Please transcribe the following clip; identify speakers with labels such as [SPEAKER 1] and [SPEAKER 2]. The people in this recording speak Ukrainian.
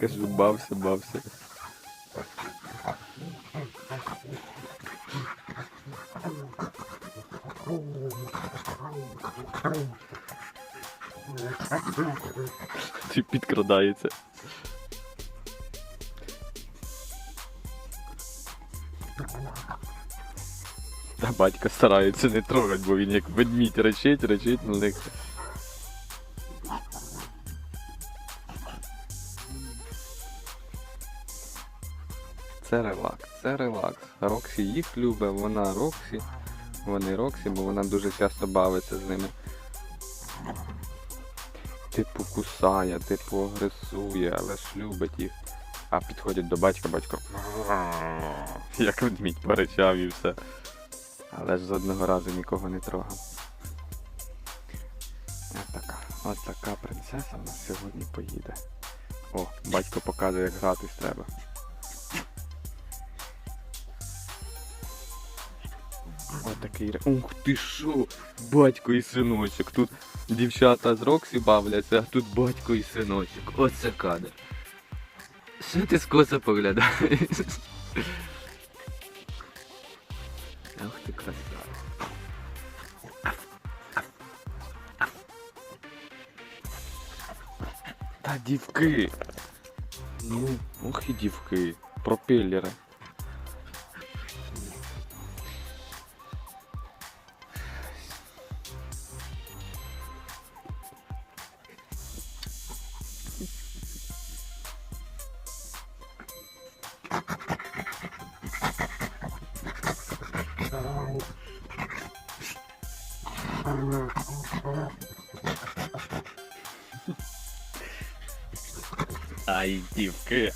[SPEAKER 1] Кажу, бався, бався. Ти підкрадається. Та батько старається не трогати, бо він як ведмідь речить, речить на них. Це релакс, це релакс. Роксі їх любить, вона Роксі, вони Роксі, бо вона дуже часто бавиться з ними. Типу кусає, типу агресує, але ж любить їх. А підходять до батька, батько. Як ведмідь поричав і все. Але ж з одного разу нікого не трогав. Ось така, ось така принцеса у нас сьогодні поїде. О, батько показує, як гратись треба. Ось такий. ре- Ух ти що! Батько і синочок. Тут дівчата з Роксі бавляться, а тут батько і синочок. Оце кадр. Що ти скоса поглядаєш? Ах ти красава. Та дівки. Ну, ох і дівки. Пропеллери. Ай, дівки.